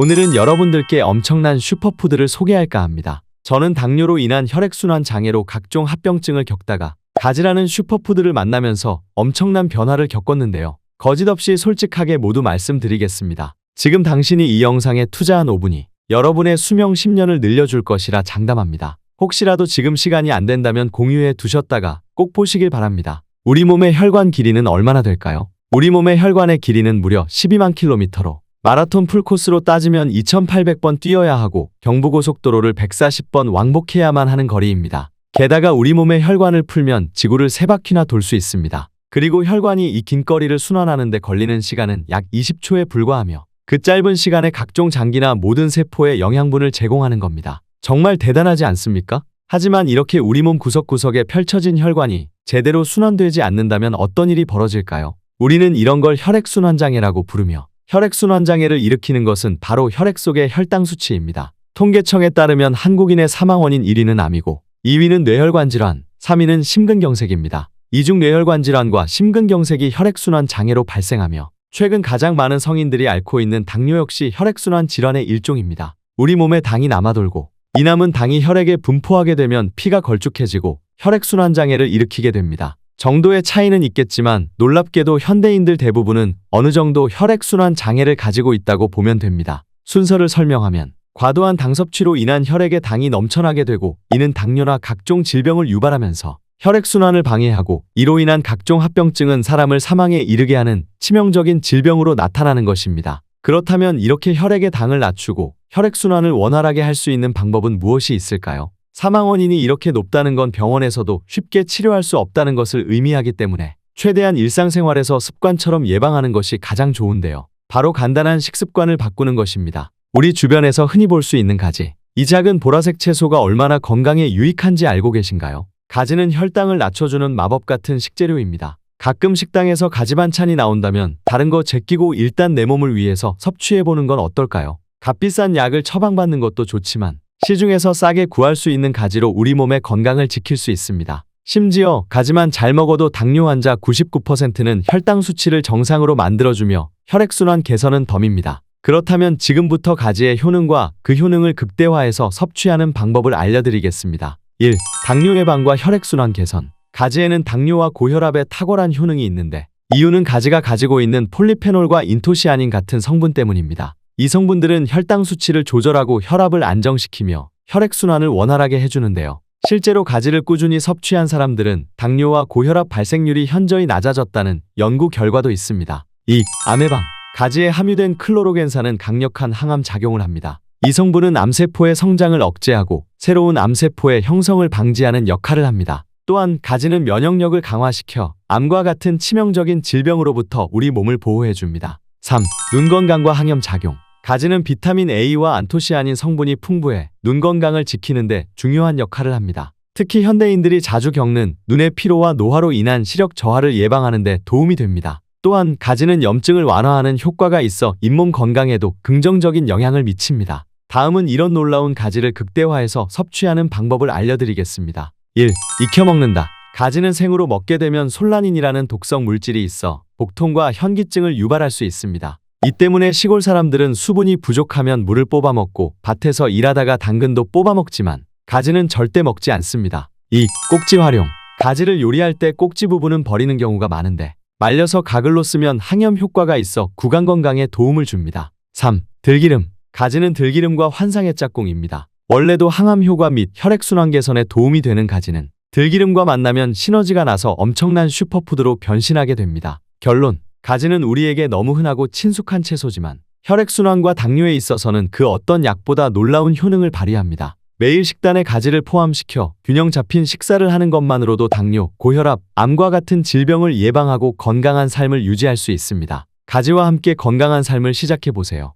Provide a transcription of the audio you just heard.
오늘은 여러분들께 엄청난 슈퍼푸드를 소개할까 합니다. 저는 당뇨로 인한 혈액순환 장애로 각종 합병증을 겪다가 가지라는 슈퍼푸드를 만나면서 엄청난 변화를 겪었는데요. 거짓없이 솔직하게 모두 말씀드리겠습니다. 지금 당신이 이 영상에 투자한 5분이 여러분의 수명 10년을 늘려줄 것이라 장담합니다. 혹시라도 지금 시간이 안 된다면 공유해 두셨다가 꼭 보시길 바랍니다. 우리 몸의 혈관 길이는 얼마나 될까요? 우리 몸의 혈관의 길이는 무려 12만 킬로미터로 마라톤 풀코스로 따지면 2,800번 뛰어야 하고 경부고속도로를 140번 왕복해야만 하는 거리입니다. 게다가 우리 몸의 혈관을 풀면 지구를 세 바퀴나 돌 수 있습니다. 그리고 혈관이 이 긴 거리를 순환하는 데 걸리는 시간은 약 20초에 불과하며 그 짧은 시간에 각종 장기나 모든 세포에 영양분을 제공하는 겁니다. 정말 대단하지 않습니까? 하지만 이렇게 우리 몸 구석구석에 펼쳐진 혈관이 제대로 순환되지 않는다면 어떤 일이 벌어질까요? 우리는 이런 걸 혈액순환장애라고 부르며 혈액순환 장애를 일으키는 것은 바로 혈액 속의 혈당 수치입니다. 통계청에 따르면 한국인의 사망 원인 1위는 암이고 2위는 뇌혈관 질환, 3위는 심근경색입니다. 이중 뇌혈관 질환과 심근경색이 혈액순환 장애로 발생하며 최근 가장 많은 성인들이 앓고 있는 당뇨 역시 혈액순환 질환의 일종입니다. 우리 몸에 당이 남아돌고 이 남은 당이 혈액에 분포하게 되면 피가 걸쭉해지고 혈액순환 장애를 일으키게 됩니다. 정도의 차이는 있겠지만 놀랍게도 현대인들 대부분은 어느 정도 혈액순환 장애를 가지고 있다고 보면 됩니다. 순서를 설명하면 과도한 당 섭취로 인한 혈액에 당이 넘쳐나게 되고 이는 당뇨나 각종 질병을 유발하면서 혈액순환을 방해하고 이로 인한 각종 합병증은 사람을 사망에 이르게 하는 치명적인 질병으로 나타나는 것입니다. 그렇다면 이렇게 혈액의 당을 낮추고 혈액순환을 원활하게 할 수 있는 방법은 무엇이 있을까요? 사망 원인이 이렇게 높다는 건 병원에서도 쉽게 치료할 수 없다는 것을 의미하기 때문에 최대한 일상생활에서 습관처럼 예방하는 것이 가장 좋은데요. 바로 간단한 식습관을 바꾸는 것입니다. 우리 주변에서 흔히 볼 수 있는 가지. 이 작은 보라색 채소가 얼마나 건강에 유익한지 알고 계신가요? 가지는 혈당을 낮춰주는 마법 같은 식재료입니다. 가끔 식당에서 가지 반찬이 나온다면 다른 거 제끼고 일단 내 몸을 위해서 섭취해보는 건 어떨까요? 값비싼 약을 처방받는 것도 좋지만 시중에서 싸게 구할 수 있는 가지로 우리 몸의 건강을 지킬 수 있습니다. 심지어 가지만 잘 먹어도 당뇨 환자 99%는 혈당 수치를 정상으로 만들어주며 혈액순환 개선은 덤입니다. 그렇다면 지금부터 가지의 효능과 그 효능을 극대화해서 섭취하는 방법을 알려드리겠습니다. 1. 당뇨 예방과 혈액순환 개선. 가지에는 당뇨와 고혈압에 탁월한 효능이 있는데 이유는 가지가 가지고 있는 폴리페놀과 인토시아닌 같은 성분 때문입니다. 이 성분들은 혈당 수치를 조절하고 혈압을 안정시키며 혈액순환을 원활하게 해주는데요. 실제로 가지를 꾸준히 섭취한 사람들은 당뇨와 고혈압 발생률이 현저히 낮아졌다는 연구 결과도 있습니다. 2. 암 예방. 가지에 함유된 클로로겐산은 강력한 항암 작용을 합니다. 이 성분은 암세포의 성장을 억제하고 새로운 암세포의 형성을 방지하는 역할을 합니다. 또한 가지는 면역력을 강화시켜 암과 같은 치명적인 질병으로부터 우리 몸을 보호해줍니다. 3. 눈 건강과 항염 작용. 가지는 비타민 A와 안토시아닌 성분이 풍부해 눈 건강을 지키는데 중요한 역할을 합니다. 특히 현대인들이 자주 겪는 눈의 피로와 노화로 인한 시력 저하를 예방하는 데 도움이 됩니다. 또한 가지는 염증을 완화하는 효과가 있어 잇몸 건강에도 긍정적인 영향을 미칩니다. 다음은 이런 놀라운 가지를 극대화해서 섭취하는 방법을 알려드리겠습니다. 1. 익혀 먹는다. 가지는 생으로 먹게 되면 솔라닌이라는 독성 물질이 있어 복통과 현기증을 유발할 수 있습니다. 이 때문에 시골 사람들은 수분이 부족하면 물을 뽑아 먹고 밭에서 일하다가 당근도 뽑아 먹지만 가지는 절대 먹지 않습니다. 2. 꼭지 활용. 가지를 요리할 때 꼭지 부분은 버리는 경우가 많은데 말려서 가글로 쓰면 항염 효과가 있어 구강 건강에 도움을 줍니다. 3. 들기름. 가지는 들기름과 환상의 짝꿍입니다. 원래도 항암 효과 및 혈액순환 개선에 도움이 되는 가지는 들기름과 만나면 시너지가 나서 엄청난 슈퍼푸드로 변신하게 됩니다. 결론. 가지는 우리에게 너무 흔하고 친숙한 채소지만 혈액순환과 당뇨에 있어서는 그 어떤 약보다 놀라운 효능을 발휘합니다. 매일 식단에 가지를 포함시켜 균형 잡힌 식사를 하는 것만으로도 당뇨, 고혈압, 암과 같은 질병을 예방하고 건강한 삶을 유지할 수 있습니다. 가지와 함께 건강한 삶을 시작해 보세요.